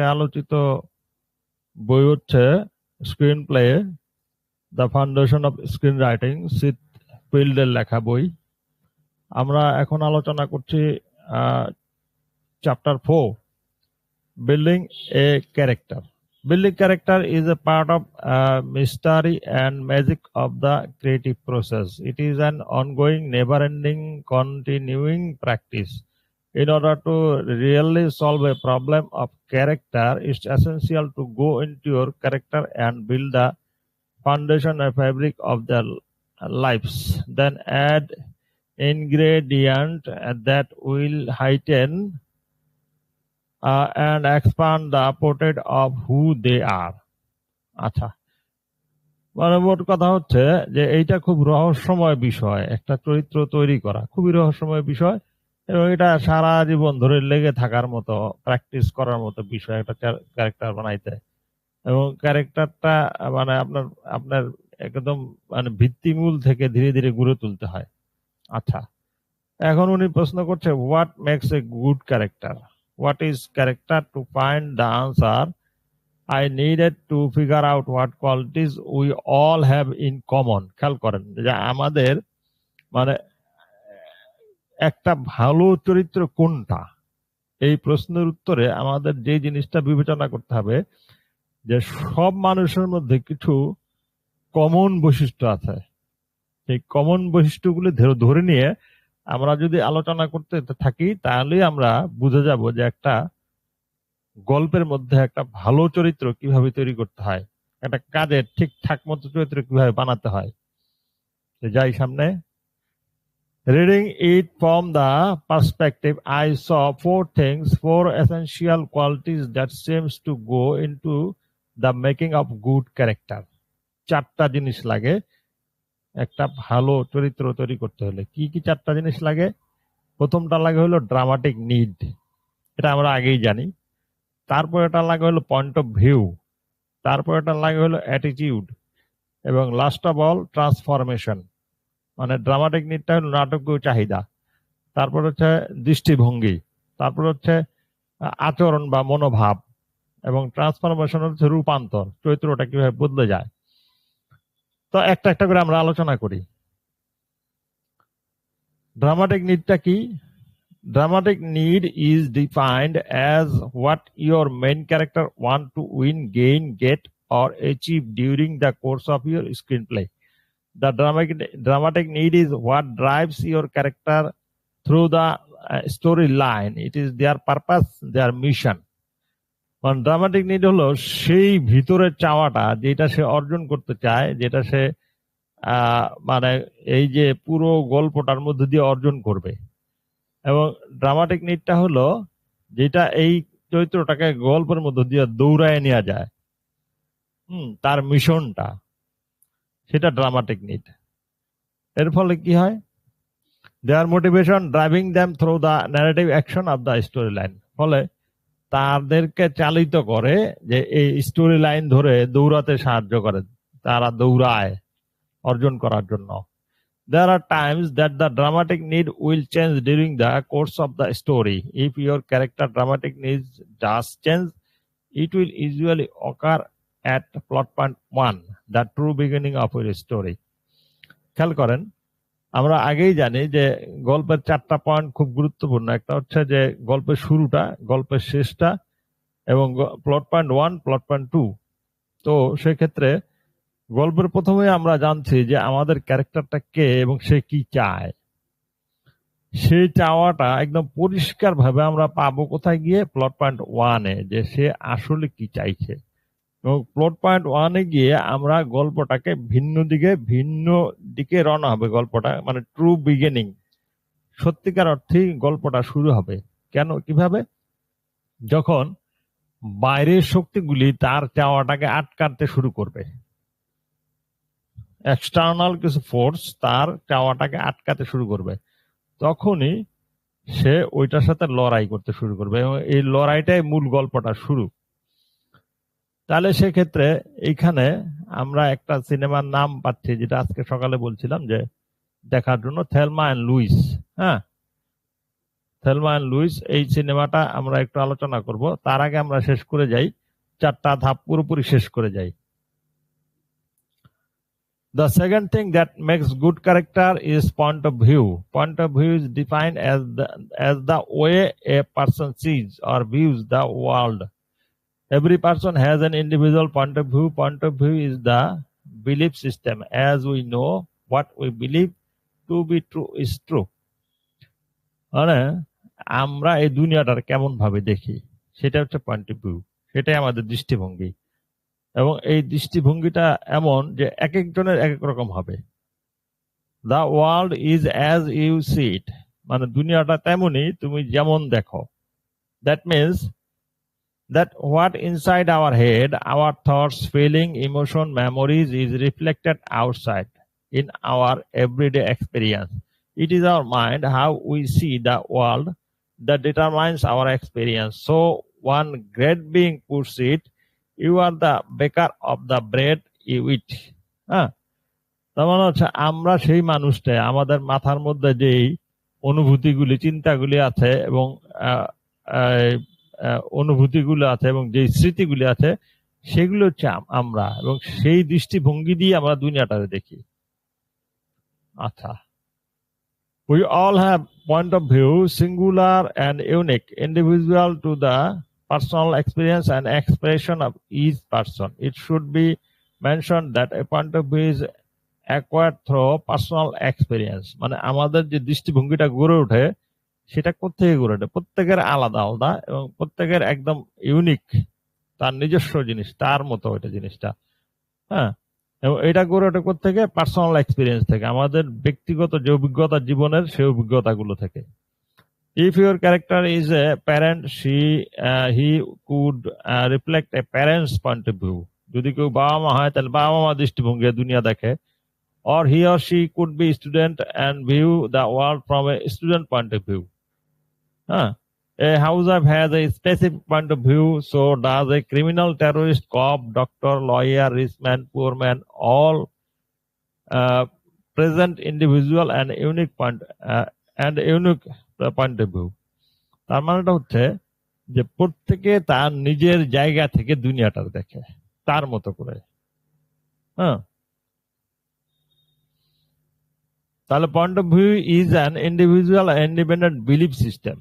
আজকে আলোচিত বই হচ্ছে screenplay the foundation of screenwriting Syd ফিল্ডের লেখা বই। আমরা এখন আলোচনা করছি chapter four building a character building character is a part of mystery and magic of the creative process it is an ongoing never ending continuing practice In order to really solve a problem of character, it's essential to go into your character and build the foundation and fabric of their lives. Then add ingredient that will heighten uh, and expand the portrait of who they are. আচ্ছা মানে মোট কথা হচ্ছে যে এইটা খুব রহস্যময় বিষয় একটা চরিত্র তৈরি করা খুবই রহস্যময় বিষয় এবং এটা সারা জীবন ধরে লেগে থাকার মতো প্র্যাকটিস করার মতো বিষয় একটা ক্যারেক্টার বানাইতে। এবং ক্যারেক্টারটা মানে আপনার আপনার একদম মানে ভিত্তিমূল থেকে ধীরে ধীরে গড়ে তুলতে হয়। আচ্ছা এখন উনি প্রশ্ন করছে what makes a good character what is character to find the answer? I needed to figure out what qualities we all have in common খেয়াল করেন যে আমাদের মানে একটা ভালো চরিত্র কোনটা? এই প্রশ্নের উত্তরে আমাদের যে জিনিসটা বিবেচনা করতে হবে, যে সব মানুষের মধ্যে কিছু কমন বৈশিষ্ট্য আছে। সেই কমন বৈশিষ্ট্যগুলি ধরে নিয়ে আমরা যদি আলোচনা করতে থাকি তাহলেই আমরা বুঝে যাব যে একটা গল্পের মধ্যে একটা ভালো চরিত্র কীভাবে তৈরি করতে হয়, একটা কাজের ঠিকঠাক মতো চরিত্র কীভাবে বানাতে হয়। যাই সামনে। It from the perspective I saw four things four essential qualities that seems to go into the making of good character চারটা জিনিস লাগে। একটা ভালো চরিত্র তৈরি করতে হলে। কি কি চারটা জিনিস লাগে? প্রথমটা লাগে হলো ড্রামাটিক নিড এটা আমরা আগেই জানি। তারপর এটা লাগে হলো পয়েন্ট অফ ভিউ তারপর এটা লাগে হলো অ্যাটিটিউড এবং লাস্ট অফ অল ট্রান্সফরমেশন মানে ড্রামাটিক হলো নাটকীয় চাহিদা। তারপর হচ্ছে দৃষ্টিভঙ্গি, তারপর হচ্ছে আচরণ বা মনোভাব এবং ট্রান্সফরমেশন হচ্ছে রূপান্তর, চরিত্রটা কীভাবে বদলে যায়। তো একটা একটা করে আমরা আলোচনা করি। ড্রামাটিক নিডটা কি? Dramatic need is defined as what your main character want to win gain get or achieve during the course of your screenplay the dramatic dramatic need is what drives your character through the storyline it is their purpose their mission মানে dramatic need হলো সেই ভিতরের চাওয়াটা যেটা সে অর্জন করতে চায়, যেটা সে মানে এই যে পুরো গল্পটার মধ্যে দিয়ে অর্জন করবে। এবং ড্রামাটিক নিডটা হলো যেটা এই চরিত্রটাকে গল্পের মধ্যে দিয়ে দৌড়ায় নেওয়া যায়। হুম, তার মিশনটা সেটা ড্রামাটিক নিড এর ফলে কি হয়? They are motivation driving them through the narrative action of the storyline ফলে তাদেরকে চালিত করে যে এই স্টোরি লাইন ধরে দৌড়াতে সাহায্য করে, তারা দৌড়ায় অর্জন করার জন্য। There are times that the dramatic need will change during the course of the story if your character dramatic need just change it will usually occur at plot point one, the true beginning of your story. খেয়াল করেন, আমরা আগেই জানি যে গল্পের চারটা point খুব গুরুত্বপূর্ণ। একটা হচ্ছে যে গল্পের শুরুটা, গল্পের শেষটা এবং plot point one plot point two তো সেক্ষেত্রে গল্পের প্রথমে আমরা জানছি যে আমাদের ক্যারেক্টারটা কে এবং সে কি চায়। সেই চাওয়াটা একদম পরিষ্কার ভাবে আমরা পাবো কোথায় গিয়ে? প্লট পয়েন্ট ওয়ানে যে সে আসলে কি চাইছে। প্লট পয়েন্ট ওয়ানে গিয়ে আমরা গল্পটাকে ভিন্ন দিকে ভিন্ন দিকে রওনা হবে গল্পটা মানে ট্রু বিগিনিং সত্যিকার অর্থেই গল্পটা শুরু হবে। কেন? কীভাবে? যখন বাইরের শক্তিগুলি তার চাওয়াটাকে আটকাতে শুরু করবে। এক্সটার্নাল কিছু ফোর্স তার চাওয়াটাকে আটকাতে শুরু করবে। তখনই সে ওইটার সাথে লড়াই করতে শুরু করবে এবং এই লড়াইটাই মূল গল্পটা শুরু। তাহলে সেক্ষেত্রে এইখানে আমরা একটা সিনেমার নাম পাচ্ছি যেটা আজকে সকালে বলছিলাম যে দেখার জন্য থেলমা অ্যান্ড লুইস হ্যাঁ থেলমা অ্যান্ড লুইস এই সিনেমাটা আমরা একটু আলোচনা করব তার আগে আমরা শেষ করে যাই চারটা ধাপ পুরোপুরি শেষ করে যাই The second thing that makes good character is point of view. Point of view is defined as the, as the way a person sees or views the world. Every person has an individual point of view. Point of view is the belief system. As we know, what we believe to be true is true. মানে আমরা এই দুনিয়াটার কেমন ভাবে দেখি সেটা হচ্ছে point of view সেটাই আমাদের দৃষ্টিভঙ্গি এবং এই দৃষ্টিভঙ্গিটা এমন যে এক একজনের এক এক রকম হবে the world is as you see it মানে দুনিয়াটা তেমনই তুমি যেমন দেখো that means that what inside our head, our thoughts, feeling, emotion, memories is reflected outside in our everyday experience. It is our mind, how we see the world, that determines our experience. So one great being puts it, you are the baker of the bread you eat. হ্যাঁ তার মানে হচ্ছে আমরা সেই মানুষটা আমাদের মাথার মধ্যে যেই অনুভূতিগুলি চিন্তাগুলি আছে এবং অনুভূতিগুলো আছে এবং যে স্মৃতিগুলি আছে, সেগুলো হচ্ছে আমরা এবং সেই দৃষ্টিভঙ্গি দিয়ে আমরা দুনিয়াটাকে দেখি। আচ্ছা। We all have point of view singular and unique individual to the personal experience and expression of is person it should be mention that a point of view is acquired through personal experience মানে আমাদের যে দৃষ্টিভঙ্গিটা গড়ে ওঠে সেটা কোথেকে গড়ে ওঠে প্রত্যেকের আলাদা আলাদা এবং প্রত্যেকের একদম ইউনিক তার নিজস্ব জিনিস, তার মতো ওইটা জিনিসটা। হ্যাঁ? এবং এটা গড়ে ওঠে থেকে পার্সোনাল এক্সপিরিয়েন্স থেকে। আমাদের ব্যক্তিগত যে অভিজ্ঞতা জীবনের, সেই অভিজ্ঞতাগুলো থেকে। If your character is a parent she he could reflect a parent's point of view যদি কেউ বাবা মা হয়, তাহলে বাবা মা দৃষ্টিভঙ্গি দুনিয়া দেখে। Or he or she could be student and view the world from a student point of view. Huh? A housewife has a specific point of view, so does a criminal, terrorist, cop, doctor, lawyer, rich man, poor man, all uh, present individual and unique point uh, and unique uh, point of view. তার মানেটা হচ্ছে যে প্রত্যেকে তার নিজের জায়গা থেকে দুনিয়াটা দেখে তার মতো করে হ্যাঁ তাহলে point of view is an individual independent belief system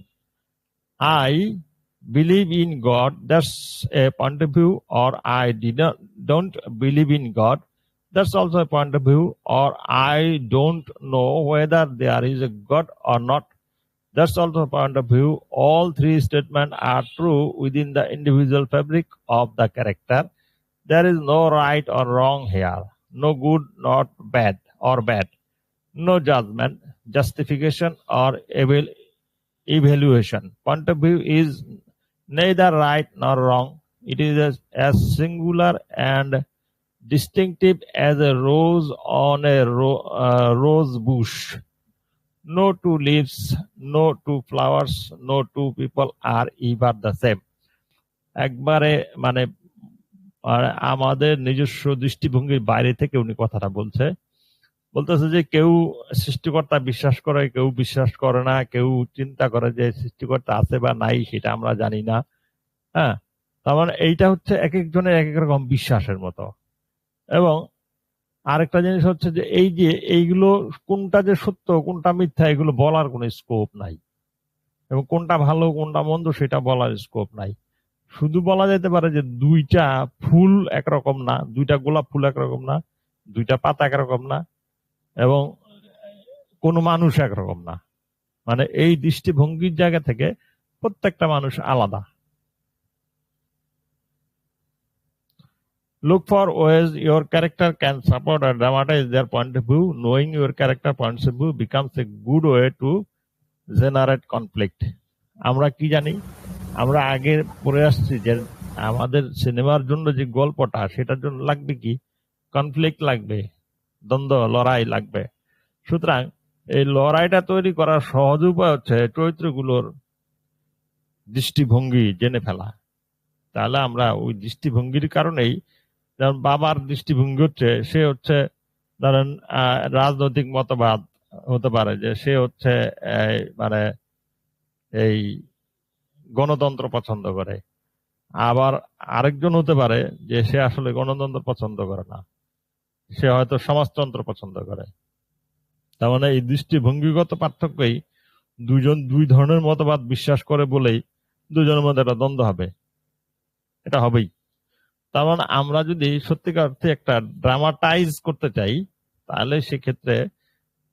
I believe in God, that's a point of view, or I did not, don't believe in God, that's also a point of view, or I don't know whether there is a God or not, that's also a point of view. All three statements are true within the individual fabric of the character. There is no right or wrong here, no good, not bad or bad, no judgment, justification or evil evaluation point of view is neither right nor wrong it is as, as singular and distinctive as a rose on a ro- uh, rose bush. No two leaves, no two flowers, no two people are ever the same. একবারে মানে আমাদের নিজস্ব দৃষ্টিভঙ্গির বাইরে থেকে উনি কথাটা বলছে বলতেছে যে কেউ সৃষ্টিকর্তা বিশ্বাস করে, কেউ বিশ্বাস করে না, কেউ চিন্তা করে যে সৃষ্টিকর্তা আছে বা নাই সেটা আমরা জানি না। হ্যাঁ? তার মানে এইটা হচ্ছে এক একজনের এক এক রকম বিশ্বাসের মতো। এবং আরেকটা জিনিস হচ্ছে যে এই যে এইগুলো কোনটা যে সত্য, কোনটা মিথ্যা, এগুলো বলার কোনো স্কোপ নাই। এবং কোনটা ভালো, কোনটা মন্দ, সেটা বলার স্কোপ নাই। শুধু বলা যেতে পারে যে দুইটা ফুল একরকম না, দুইটা গোলাপ ফুল একরকম না, দুইটা পাতা একরকম না এবং কোনো মানুষ একরকম না। মানে এই দৃষ্টিভঙ্গির জায়গা থেকে প্রত্যেকটা মানুষ আলাদা। Look for ways your character can support or dramatize their point of view knowing your character point of view becomes a good way to generate conflict আমরা কি জানি? আমরা আগে পড়ে আসছি যে আমাদের সিনেমার জন্য যে গল্পটা, সেটার জন্য লাগবে কি? কনফ্লিক্ট লাগবে। দ্বন্দ্ব, লড়াই লাগবে। সুতরাং এই লড়াইটা তৈরি করার সহজ উপায় হচ্ছে চরিত্রগুলোর দৃষ্টিভঙ্গি জেনে ফেলা। তাহলে আমরা ওই দৃষ্টিভঙ্গির কারণেই যেমন বাবার দৃষ্টিভঙ্গি হচ্ছে, সে হচ্ছে ধরেন রাজনৈতিক মতবাদ হতে পারে যে সে হচ্ছে মানে এই গণতন্ত্র পছন্দ করে। আবার আরেকজন হতে পারে যে সে আসলে গণতন্ত্র পছন্দ করে না। সে হয়তো সমাজতন্ত্র পছন্দ করে। তার মানে এই দৃষ্টিভঙ্গিগত পার্থক্যই দুজন দুই ধরনের মতবাদ বিশ্বাস করে বলেই দুজনের মধ্যে একটা দ্বন্দ্ব হবে। এটা হবেই। তার মানে আমরা যদি সত্যিকার অর্থে একটা ড্রামাটাইজ করতে চাই, তাহলে সেক্ষেত্রে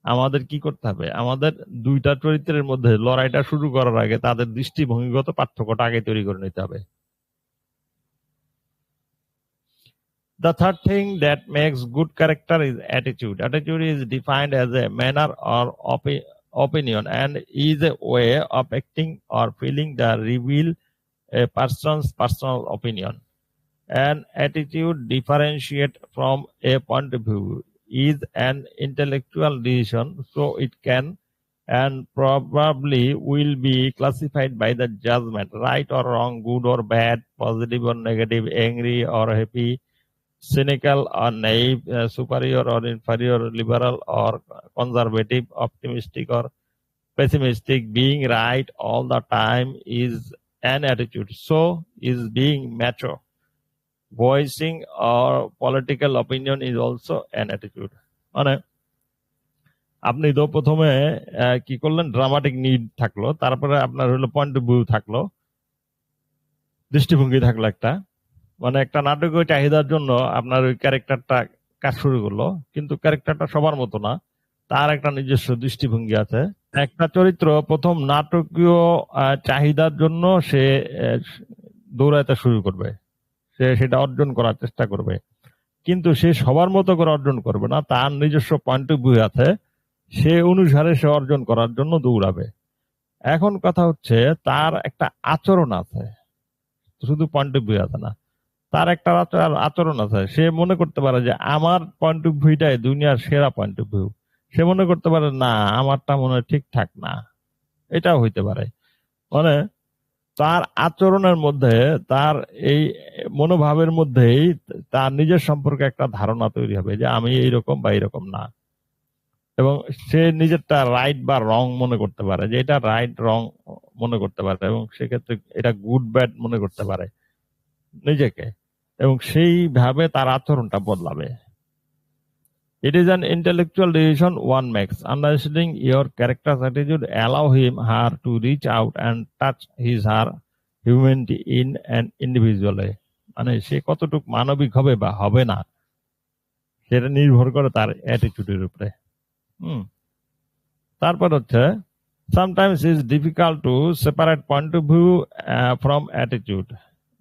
আমাদের কি করতে হবে? আমাদের দুইটা চরিত্রের মধ্যে লড়াইটা শুরু করার আগে তাদের দৃষ্টিভঙ্গিগত পার্থক্যটা আগে তৈরি করে নিতে হবে। The third thing that makes good character is attitude. Attitude is defined as a manner or opi- opinion and is a way of acting or feeling that reveal a person's personal opinion. An attitude differentiate from a point of view is an intellectual decision, so it can and probably will be classified by the judgment, right or wrong, good or bad, positive or negative, angry or happy, cynical or naive, uh, superior or inferior, liberal or conservative, optimistic or pessimistic, being right all the time is an attitude. So is being mature. Voicing or political opinion is also an attitude. মানে আপনি তো প্রথমে কি করলেন dramatic need থাকল তারপরে আপনার হলো পয়েন্ট অফ ভিউ থাকল দৃষ্টিভঙ্গি থাকল একটা মানে একটা নাটকীয় চাহিদার জন্য আপনার ওই ক্যারেক্টারটা কাজ শুরু করল, কিন্তু ক্যারেক্টারটা সবার মতো না। তার একটা নিজস্ব দৃষ্টিভঙ্গি আছে। একটা চরিত্র প্রথম নাটকীয় চাহিদার জন্য সে দৌড়াইতে শুরু করবে। সে সেটা অর্জন করার চেষ্টা করবে। কিন্তু সে সবার মতো করে অর্জন করবে না, তার নিজস্ব পয়েন্ট অফ ভিউ আছে। সে অনুসারে সে অর্জন করার জন্য দৌড়াবে। এখন কথা হচ্ছে, তার একটা আচরণ আছে। শুধু পয়েন্ট অফ ভিউ আছে না। তার একটা আচ- আচরণ আছে। সে মনে করতে পারে যে আমার পয়েন্ট অফ ভিউটাই দুনিয়ার সেরা পয়েন্ট অফ ভিউ সে মনে করতে পারে, না, আমারটা মনে হয় ঠিকঠাক না। এটাও হইতে পারে। মানে তার আচরণের মধ্যে, তার এই মনোভাবের মধ্যেই তার নিজের সম্পর্কে একটা ধারণা তৈরি হবে যে আমি এইরকম বা এইরকম না। এবং সে নিজেরটা রাইট বা রং মনে করতে পারে, যে এটা রাইট রং মনে করতে পারে এবং সেক্ষেত্রে এটা গুড ব্যাড মনে করতে পারে। নিজেকে। এবং সেইভাবে তার আচরণটা বদলাবে। It is an intellectual decision one makes understanding your character attitude allow him her to reach out and touch his her humanity in and individual মানে সে কতটুক মানবিক হবে বা হবে না, সেটা নির্ভর করে তার অ্যাটিটিউডের উপরে। হুম। তারপর হচ্ছে sometimes is difficult to separate point of view from attitude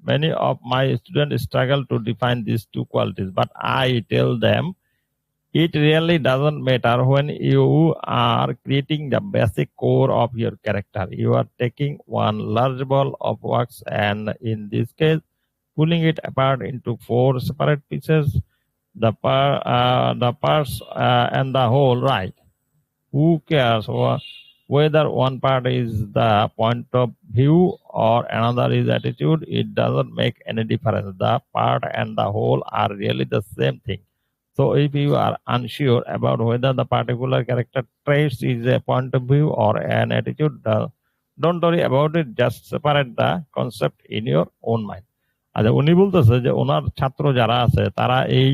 Many of my students struggle to define these two qualities, but I tell them it really doesn't matter when you are creating the basic core of your character. You are taking one large ball of wax and in this case, pulling it apart into four separate pieces, the par, uh, the parts uh, and the whole, right? Who cares wha- whether one part is the point of view or another is attitude? It doesn't make any difference. The part and the whole are really the same thing. So if you are unsure about whether the particular character traits is a point of view or an attitude, uh, don't worry about it. Just separate the concept in your own mind. আচ্ছা উনি বলতেছে যে ওনার ছাত্র যারা আছে তারা এই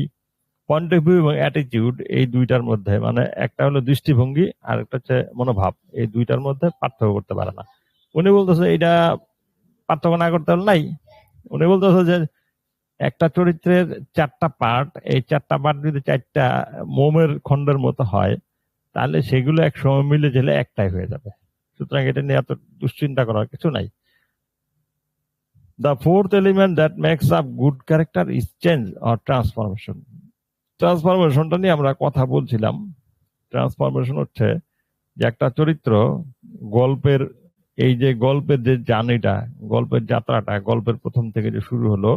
point of view এবং অ্যাটিটিউড এই দুইটার মধ্যে। মানে একটা হলো দৃষ্টিভঙ্গি, আর একটা হচ্ছে মনোভাব। এই দুইটার মধ্যে পার্থক্য করতে পারে না। উনি বলতেছে এটা পার্থক্য না করতে হলে নাই। উনি বলতেছে যে, একটা চরিত্রের চারটা পার্ট এই চারটা পার্ট যদি চারটা মোমের খণ্ডের মতো হয়, তাহলে সেগুলো এক সময় মিলে গেলে একটাই হয়ে যাবে। সুতরাং এটা নিয়ে এত দুশ্চিন্তা করার কিছু নাই। The fourth element that makes up good character is change or transformation. ট্রান্সফরমেশনটা নিয়ে আমরা কথা বলছিলাম। ট্রান্সফরমেশন হচ্ছে যে একটা চরিত্র গল্পের, এই যে গল্পের যে জার্নিটা, গল্পের যাত্রাটা, গল্পের প্রথম থেকে যে শুরু হলো,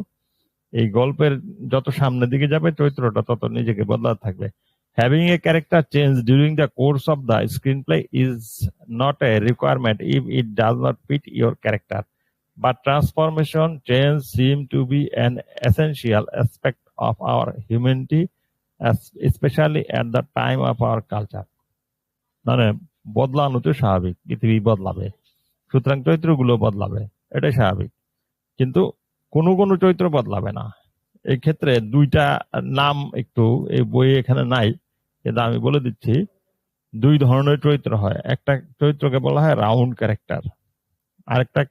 এই গল্পের যত সামনের দিকে যাবে, চরিত্রটা তত নিজেকে বদলাতে থাকবে। Having a character change during the course of the screenplay is not a requirement if it does not fit your character but transformation change seem to be an essential aspect of our humanity especially at the time of our culture. মানে বদলানো তো স্বাভাবিক, পৃথিবী বদলাবে। সুতরাং চরিত্রগুলো বদলাবে, এটাই স্বাভাবিক। কিন্তু কোনো কোনো চরিত্র বদলাবে না। এই ক্ষেত্রে দুইটা নাম একটু, এই বই এখানে নাই, কিন্তু আমি বলে দিচ্ছি, দুই ধরনের চরিত্র হয়। একটা চরিত্রকে বলা হয় রাউন্ড ক্যারেক্টার, আরেকটা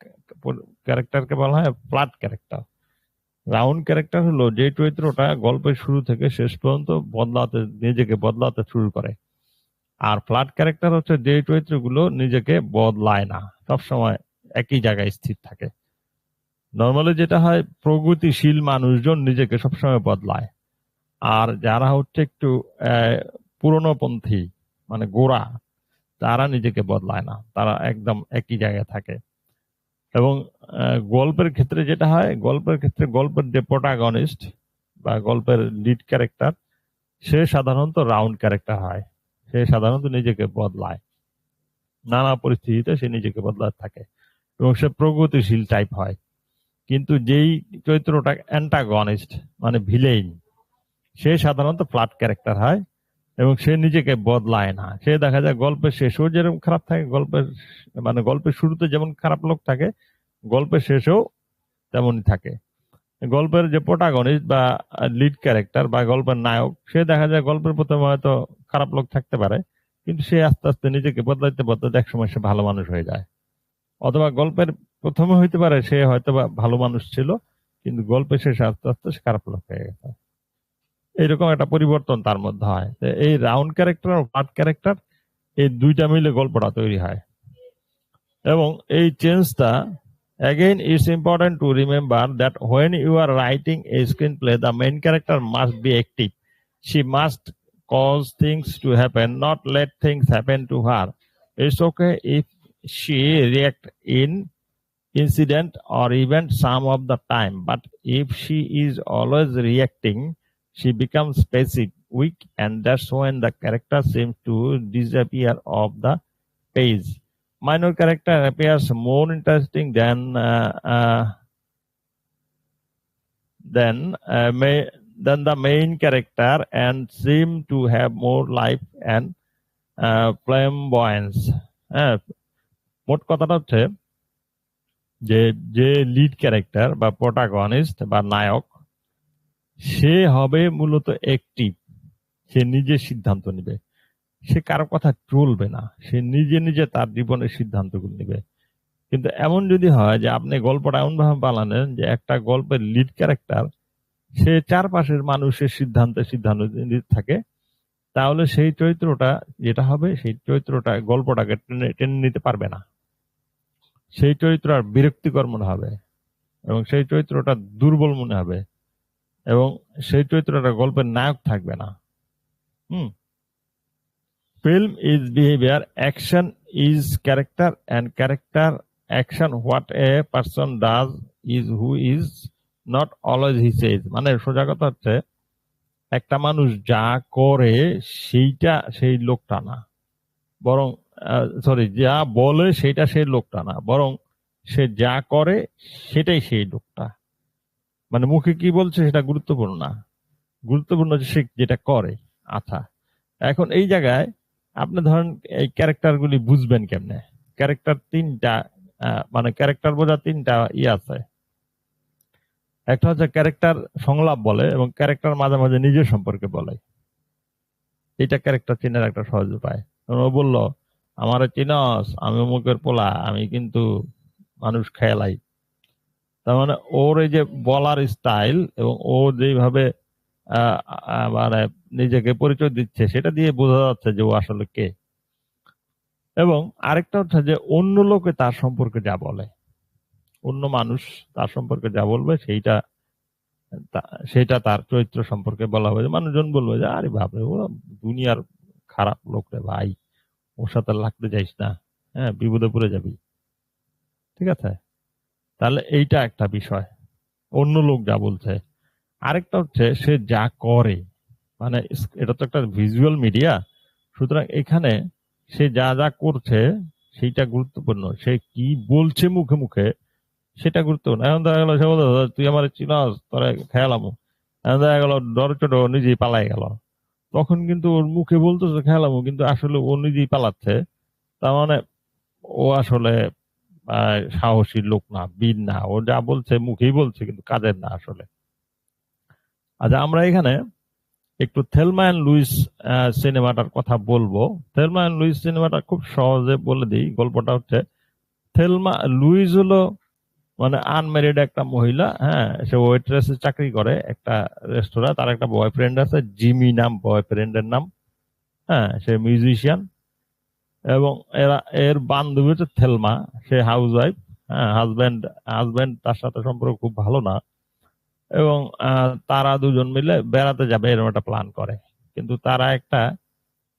ক্যারেক্টারকে বলা হয় ফ্ল্যাট ক্যারেক্টার। রাউন্ড ক্যারেক্টার হলো যে চরিত্রটা গল্পের শুরু থেকে শেষ পর্যন্ত বদলাতে, নিজেকে বদলাতে শুরু করে। আর ফ্ল্যাট ক্যারেক্টার হচ্ছে যে চরিত্রগুলো নিজেকে বদলায় না। সবসময় একই জায়গায় স্থির থাকে। নর্মালি যেটা হয়, প্রগতিশীল মানুষজন নিজেকে সবসময় বদলায়। আর যারা হচ্ছে একটু পুরনোপন্থী মানে গোড়া, তারা নিজেকে বদলায় না। তারা একদম একই জায়গায় থাকে। এবং গল্পের ক্ষেত্রে যেটা হয়, গল্পের ক্ষেত্রে গল্পের যে প্রোটাগনিস্ট বা গল্পের লিড ক্যারেক্টার সে সাধারণত রাউন্ড ক্যারেক্টার হয়। সে সাধারণত নিজেকে বদলায়। নানা পরিস্থিতিতে সে নিজেকে বদলাতে থাকে এবং সে প্রগতিশীল টাইপ হয়। কিন্তু যেই চরিত্রটা অ্যান্টাগনিস্ট মানে ভিলেইন সে সাধারণত ফ্ল্যাট ক্যারেক্টার হয়। এবং সে নিজেকে বদলায় না। সে দেখা যায় গল্পের শেষেও যেরকম খারাপ থাকে, গল্পের মানে গল্পের শুরুতে যেমন খারাপ লোক থাকে, গল্পের শেষেও তেমনই থাকে। গল্পের যে প্রোটাগনিস্ট বা লিড ক্যারেক্টার বা গল্পের নায়ক, সে দেখা যায় গল্পের প্রথমে হয়তো খারাপ লোক থাকতে পারে, কিন্তু সে আস্তে আস্তে নিজেকে বদলাইতে বদলাতে একসময় সে ভালো মানুষ হয়ে যায়। অথবা গল্পের প্রথমে হইতে পারে সে হয়তো ভালো মানুষ ছিল, কিন্তু গল্পের শেষে আস্তে আস্তে সে খারাপ লোক হয়ে গেছে। এইরকম একটা পরিবর্তন তার মধ্যে হয়। এই রাউন্ড ক্যারেক্টার পার্ট ক্যারেক্টার এই দুইটা মিলে গল্পটা তৈরি হয়। এবং এই চেঞ্জটা again it's important to remember that when you are writing a screenplay the main character must be active she must cause things to happen not let things happen to her it's okay if she react in incident or event some of the time but if she is always reacting she becomes passive weak and that's when the character seems to disappear off the page minor character appears more interesting than uh, uh, than uh, may, than the main character and seem to have more life and uh, flamboyance. হ্যাঁ মোট কথাটা হচ্ছে যে যে lead character বা protagonist বা নায়ক সে হবে মূলত একটিভ সে নিজে সিদ্ধান্ত নেবে। সে কারও কথা চলবে না। সে নিজে নিজে তার জীবনের সিদ্ধান্তগুলো নেবে। কিন্তু এমন যদি হয় যে আপনি গল্পটা এমন ভাবে বানালেন যে একটা গল্পের লিড ক্যারেক্টার সে চারপাশের মানুষের সিদ্ধান্তে সিদ্ধান্ত নিতে থাকে, তাহলে সেই চরিত্রটা যেটা হবে, সেই চরিত্রটা গল্পটাকে টেনে টেনে নিতে পারবে না। সেই চরিত্র আর বিরক্তিকর মনে হবে এবং সেই চরিত্রটা দুর্বল মনে হবে। এবং সেই চরিত্রটা গল্পের নায়ক থাকবে না। হুম। Film is behaviour action is character and character action what a person does is who is not always he says মানে সোজা কথা হচ্ছে, একটা মানুষ যা করে সেইটা সেই লোকটা না। বরং সরি যা বলে সেইটা সেই লোকটা না। বরং সে যা করে সেটাই সেই লোকটা। মানে মুখে কি বলছে সেটা গুরুত্বপূর্ণ না। গুরুত্বপূর্ণ যে সে যেটা করে আচ্ছা এখন এই জায়গায় আপনি ধরেন এই ক্যারেক্টার গুলি বুঝবেন কেমনে? ক্যারেক্টার তিনটা মানে ক্যারেক্টার বোঝা তিনটা ই আছে। একটা হচ্ছে ক্যারেক্টার সংলাপ বলে এবং ক্যারেক্টার মাঝে মাঝে নিজের সম্পর্কে বলে। এটা ক্যারেক্টার চিনার একটা সহজ উপায়। ও বলল, আমার চিনস, আমি অমুকের পোলা, আমি কিন্তু মানুষ খেয়ালাই তার মানে ওর এই যে বলার স্টাইল এবং ও যেভাবে মানে নিজেকে পরিচয় দিচ্ছে, সেটা দিয়ে বোঝা যাচ্ছে যে ও আসলে কে। এবং আরেকটা হচ্ছে যে অন্য লোকে তার সম্পর্কে যা বলে, অন্য মানুষ তার সম্পর্কে যা বলবে, সেইটা সেটা তার চরিত্র সম্পর্কে বলা হবে মানুষজন বলবে যে, আরে বাপরে, ও দুনিয়ার খারাপ লোক রে ভাই, ওর সাথে লাগতে যাইস না হ্যাঁ বিপদে পড়ে যাবি। ঠিক আছে? তাহলে এইটা একটা বিষয়। অন্য লোক যা বলছে। আরেকটা হচ্ছে, সে যা করে মানে এটা তো একটা ভিজুয়াল মিডিয়া সুতরাং এখানে সে যা যা করছে, সেইটা গুরুত্বপূর্ণ। সে কি বলছে মুখে মুখে, সেটা গুরুত্বপূর্ণ। এখন দেখা গেল, সে বলতো তুই আমার চিনাস, তোরা খেয়ালামো এখন দেখা গেল, ডর চট নিজেই পালাই গেল। তখন কিন্তু ওর মুখে বলতেছে খেয়ালামো কিন্তু আসলে ও নিজেই পালাচ্ছে। তার মানে ও আসলে সাহসী লোক না, বীর না, ও যা বলছে মুখেই বলছে, কিন্তু কাজের না আসলে। আচ্ছা আমরা এখানে একটু থেলমা অ্যান্ড লুইস সিনেমাটার কথা বলব। থেলমা অ্যান্ড লুইস সিনেমাটা খুব সহজে বলে দিই, গল্পটা হচ্ছে, থেলমা, লুইস হলো মানে আনম্যারিড একটা মহিলা হ্যাঁ সে ওয়েট্রেসে চাকরি করে, একটা রেস্তোরাঁ তার একটা বয়ফ্রেন্ড আছে জিমি নাম বয়ফ্রেন্ডের নাম হ্যাঁ সে মিউজিশিয়ান এবং এরা, এর বান্ধবী হচ্ছে থেলমা, সে হাউস ওয়াইফ হ্যাঁ হাজব্যান্ড হাজব্যান্ড তার সাথে সম্পর্ক খুব ভালো না। এবং তারা দুজন মিলে বেড়াতে যাবে এরকম একটা প্ল্যান করে। কিন্তু তারা একটা,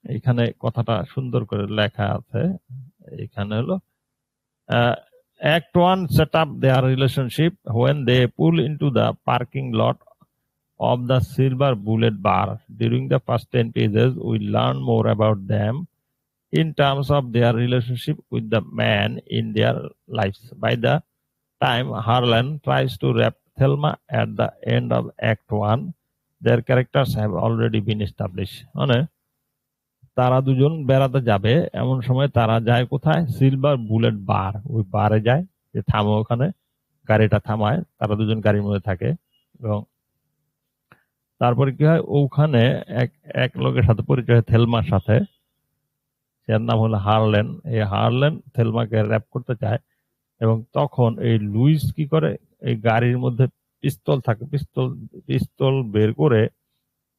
এখানে কথাটা সুন্দর করে লেখা আছে। এখানে হলো act one set up their relationship when they pull into the parking lot of the silver bullet bar during the first ten pages we learn more about them in terms of their relationship with the man in their lives. By the time Harlan tries to wrap Thelma at the end of Act 1, their characters have already been established. মানে তারা দুজন বেড়াতে যাবে এমন সময় তারা যায় কোথায় সিলভার বুলেট বার ওই বারে যায় যে থামো ওখানে গাড়িটা থামায় তারা দুজন গাড়ির মধ্যে থাকে এবং তারপরে কি হয় ওখানে এক এক লোকের সাথে পরিচয় থেলমার সাথে যার নাম হলো হারলেন। এই হারলেন থেলমাকে র্যাপ করতে চায় এবং তখন এই লুইস কি করে? এই গাড়ির মধ্যে পিস্তল থাকে, পিস্তল পিস্তল বের করে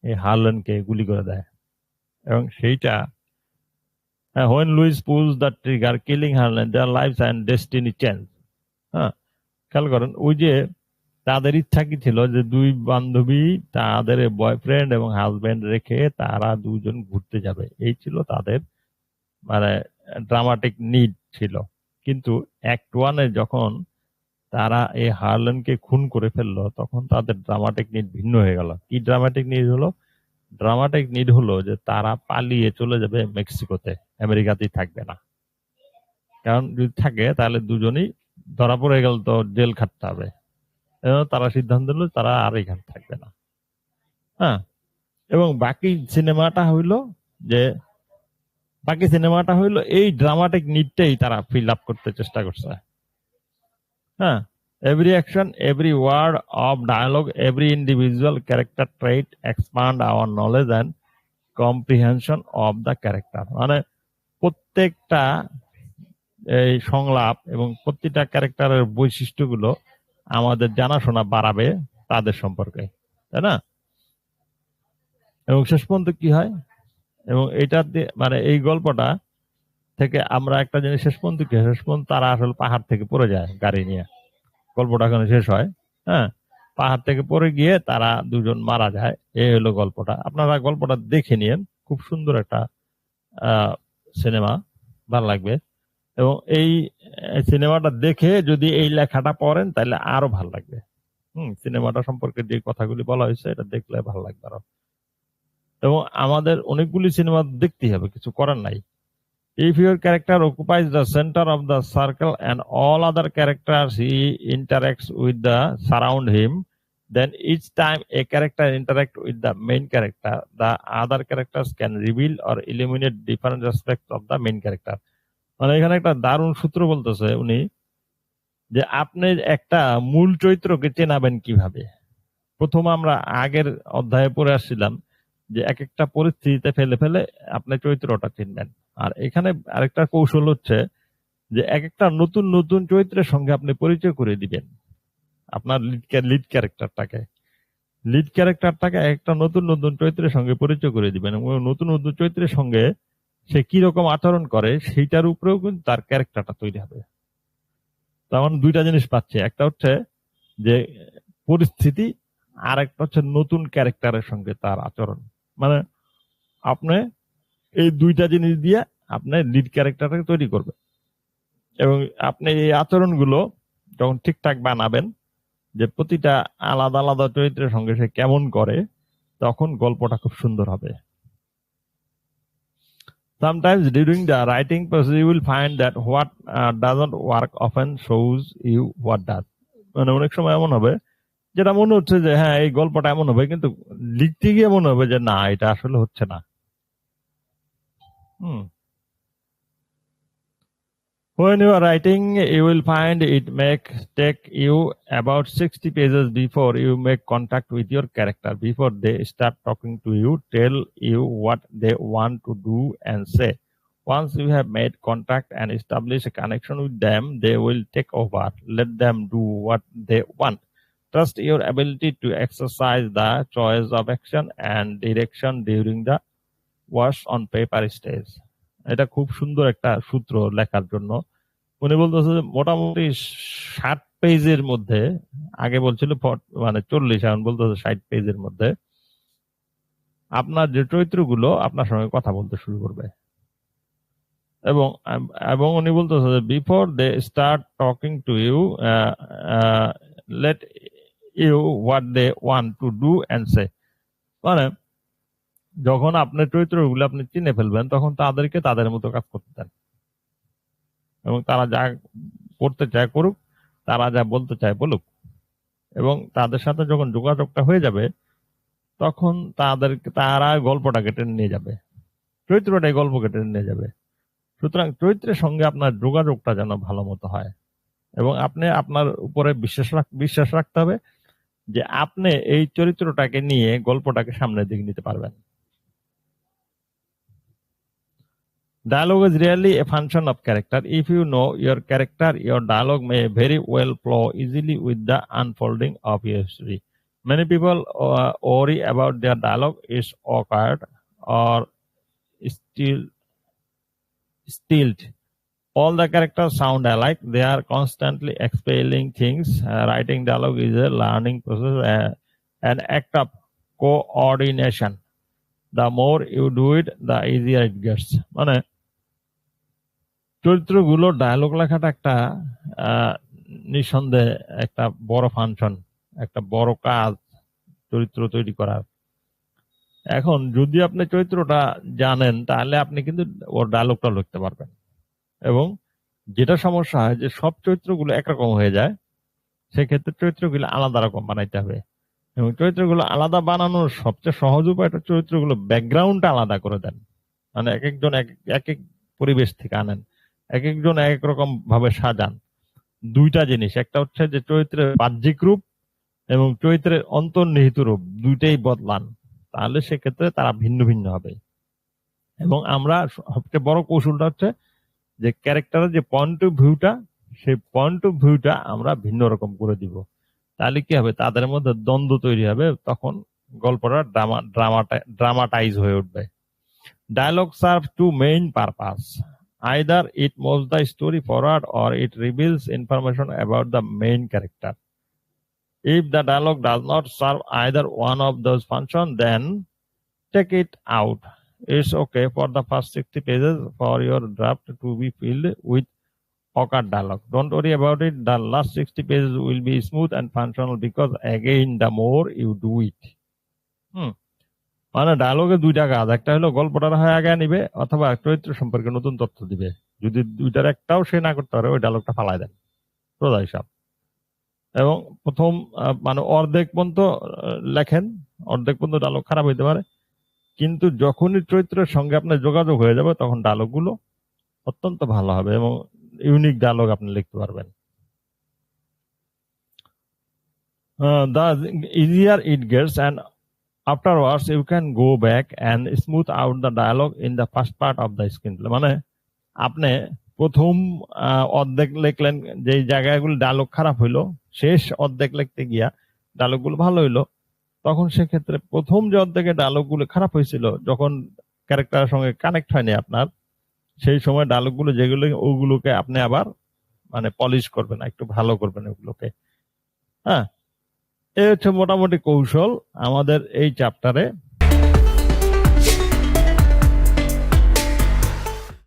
এই হারলেনকে গুলি করে দেয়। এবং সেইটা when Louise pulls the trigger killing Harlan their life and destiny change হ্যাঁ খেয়াল করেন, ওই যে তাদের ইচ্ছা কি ছিল? যে দুই বান্ধবী তাদের বয়ফ্রেন্ড এবং হাজবেন্ড রেখে তারা দুজন ঘুরতে যাবে। এই ছিল তাদের মানে ড্রামাটিক নিড ছিল। কিন্তু অ্যাক্ট ওয়ানে যখন তারা এই হারলেনকে খুন করে ফেলল, তখন তাদের ড্রামাটিক নিড ভিন্ন হয়ে গেল। কি ড্রামাটিক নিড হলো? ড্রামাটিক নিড হলো যে তারা পালিয়ে চলে যাবে মেক্সিকোতে। আমেরিকাতেই থাকবে না। কারণ যদি থাকে, তাহলে দুজনেই ধরা পড়ে গেল তো জেল খাটতে হবে। তারা সিদ্ধান্ত নিল, তারা আর এখানে থাকবে না। হ্যাঁ? এবং বাকি সিনেমাটা হইল যে বাকি সিনেমাটা হইল এই ড্রামাটিক নিডটাই তারা ফিল আপ করতে চেষ্টা করছে। হ্যাঁ every action every word of dialogue every individual character trait expand our knowledge and comprehension of the character মানে প্রত্যেকটা, এই সংলাপ এবং প্রতিটা ক্যারেক্টারের বৈশিষ্ট্যগুলো আমাদের জানাশোনা বাড়াবে তাদের সম্পর্কে, তাই না? এবং শেষ পর্যন্ত কি হয়? এবং এটা মানে এই গল্পটা থেকে আমরা একটা জিনিস শেষ পর্যন্ত কি? শেষ পর্যন্ত তারা আসলে পাহাড় থেকে পড়ে যায় গাড়ি নিয়ে। গল্পটা ওখানে শেষ হয় হ্যাঁ? পাহাড় থেকে পড়ে গিয়ে তারা দুজন মারা যায়। এই হলো গল্পটা। আপনারা গল্পটা দেখে নিন খুব সুন্দর একটা সিনেমা। ভালো লাগবে। এবং এই সিনেমাটা দেখে যদি এই লেখাটা পড়েন তাহলে আরও ভালো লাগবে। হুম, সিনেমাটা সম্পর্কে যে কথাগুলি বলা হয়েছে, এটা দেখলে ভালো লাগবে আরও। এবং আমাদের অনেকগুলি সিনেমা দেখতেই হবে, কিছু করার নাই। If your character occupies the centre of the circle and all other character he interacts with the surround him then each time a character interact with the main character the other character can reveal or eliminate different respect of the main character মানে এখানে একটা দারুণ সূত্র বলতেছে উনি যে আপনি একটা মূল চরিত্রকে চেনাবেন কীভাবে? প্রথম আমরা আগের অধ্যায়ে পড়ে আসছিলাম যে এক একটা পরিস্থিতিতে ফেলে ফেলে আপনি চরিত্রটা চিনবেন। আর এখানে আরেকটা কৌশল হচ্ছে যে এক একটা নতুন নতুন চরিত্রের সঙ্গে আপনি পরিচয় করে দিবেন। আপনার লিড লিড ক্যারেক্টারটাকে লিড ক্যারেক্টারটাকে একটা নতুন নতুন চরিত্রের সঙ্গে পরিচয় করে দিবেন এবং নতুন নতুন চরিত্রের সঙ্গে সে কি রকম আচরণ করে সেইটার উপরেও কিন্তু তার ক্যারেক্টারটা তৈরি হবে। তেমন দুইটা জিনিস পাচ্ছে। একটা হচ্ছে যে পরিস্থিতি আর একটা হচ্ছে নতুন ক্যারেক্টারের সঙ্গে তার আচরণ। মানে আপনি এই দুইটা জিনিস দিয়ে আপনি লিড ক্যারেক্টারটাকে তৈরি করবে এবং আপনি এই আচরণগুলো যখন ঠিকঠাক বানাবেন যে প্রতিটা আলাদা আলাদা চরিত্রের সঙ্গে সে কেমন করে তখন গল্পটা খুব সুন্দর হবে during the writing process, you will find that what uh, doesn't work often shows you what does. মানে অনেক সময় এমন হবে যেটা মনে হচ্ছে যে হ্যাঁ এই গল্পটা এমন হবে কিন্তু লিখতে গিয়ে মনে হবে যে না এটা আসলে হচ্ছে না হুম When you are writing, you will find it make take you about 60 pages before you make contact with your character. Before they start talking to you, tell you what they want to do and say. Once you have made contact and establish a connection with them, they will take over. Let them do what they want. Trust your ability to exercise the choice of action and direction during the wash on paper stage. এটা খুব সুন্দর একটা সূত্র লেখার জন্য। উনি বলতেছে, মোটামুটি ষাট পেজের মধ্যে, আগে বলছিল মানে চল্লিশ, এখন বলতেছে ষাট পেজের মধ্যে। আপনার যে চরিত্রগুলো, আপনার সঙ্গে কথা বলতে শুরু করবে। এবং এবং উনি বলতেছে before they start talking to you let you what they want to do and say মানে যখন আপনার চরিত্রগুলো আপনি চিনে ফেলবেন, তখন তাদেরকে তাদের মতো কাজ করতে দেন। এবং তারা যা করতে চায় করুক, তারা যা বলতে চায় বলুক। এবং তাদের সাথে যখন যোগাযোগটা হয়ে যাবে, তখন তাদের তারা গল্পটাকে টেনে নিয়ে যাবে। চরিত্রটাই গল্পকে টেনে নিয়ে যাবে। সুতরাং চরিত্রের সঙ্গে আপনার যোগাযোগটা যেন ভালো মতো হয়। এবং আপনি আপনার উপরে বিশ্বাস বিশ্বাস রাখতে হবে। যে আপনি এই চরিত্রটাকে নিয়ে গল্পটাকে সামনের দিকে নিতে পারবেন Dialogue is really a function of character. If you know your character, your dialogue may very well flow easily with the unfolding of your story. Many people uh, worry about their dialogue is awkward or still stilled. All the characters sound alike. They are constantly explaining things. Uh, writing dialogue is a learning process, uh, an act of coordination. The more you do it, the easier it gets. মানে চরিত্রগুলো dialogue লেখাটা একটা নিঃসন্দেহে একটা বড় function একটা বড় কাজ চরিত্র তৈরি করার এখন যদি আপনি চরিত্রটা জানেন তাহলে আপনি কিন্তু ওর ডায়লগটা লিখতে পারবেন এবং যেটা সমস্যা হয় যে সব চরিত্রগুলো একরকম হয়ে যায়, সেক্ষেত্রে চরিত্রগুলো আলাদা রকম বানাইতে হবে। এবং চরিত্রগুলো আলাদা বানানোর সবচেয়ে সহজ উপায়টা চরিত্রগুলো ব্যাকগ্রাউন্ডটা আলাদা করে দেন। মানে এক একজন এক এক পরিবেশ থেকে আনেন, এক একজন এক এক রকম ভাবে সাজান। দুইটা জিনিস, একটা হচ্ছে যে চরিত্রের বাহ্যিক রূপ এবং চরিত্রের অন্তর্নিহিত রূপ দুইটাই বদলান, তাহলে সেক্ষেত্রে তারা ভিন্ন ভিন্ন হবে। এবং আমরা সবচেয়ে বড় কৌশলটা হচ্ছে যে ক্যারেক্টারের যে পয়েন্ট অফ ভিউটা সেই পয়েন্ট অফ ভিউটা আমরা ভিন্ন রকম করে দিব। তাহলে কি হবে? তাদের মধ্যে দ্বন্দ্ব তৈরি হবে, তখন গল্পটা ড্রামা ড্রামাটা ড্রামাটাইজ হয়ে উঠবে। Dialogue serve two main purpose either it moves the story forward or it reveals information about the main character if the dialogue does not serve either one of those function then take it out It's okay for the first 60 pages for your draft to be filled with awkward dialogue. Don't worry about it. The last 60 pages will be smooth and functional because again, the more you do it. Hmm. মানে ডায়লগে দুইটা কাজ একটা হলো গল্পটার হয়ে আগে নিবে অথবা চরিত্র সম্পর্কে নতুন তথ্য দিবে যদি দুইটার একটাও সে না করতে পারে ওই ডায়লগটা ফালাই দেন সোজা হিসাব এবং প্রথম মানে অর্ধেক পর্যন্ত লেখেন অর্ধেক পর্যন্ত ডায়লগ খারাপ হইতে পারে কিন্তু যখনই চরিত্রের সঙ্গে আপনার যোগাযোগ হয়ে যাবে, তখন ডায়লগগুলো অত্যন্ত ভালো হবে এবং ইউনিক ডায়লগ আপনি লিখতে পারবেন। the easier it gets and afterwards you can go back and smooth out the dialogue in the first part of the screenplay. মানে আপনি প্রথম অর্ধেক লিখলেন যে জায়গাগুলো ডায়লগ খারাপ হইল, শেষ অর্ধেক লিখতে গিয়া ডায়লগগুলো ভালো হইল তখন সেক্ষেত্রে প্রথম যে অর্ধেকে ডায়লগুলো খারাপ হয়েছিল, যখন ক্যারেক্টারের সঙ্গে কানেক্ট হয়নি আপনার, সেই সময় ডায়লগুলো যেগুলো, ওগুলোকে আপনি আবার মানে পলিশ করবেন, একটু ভালো করবেন ওগুলোকে। হ্যাঁ? এই হচ্ছে মোটামুটি কৌশল আমাদের এই চ্যাপ্টারে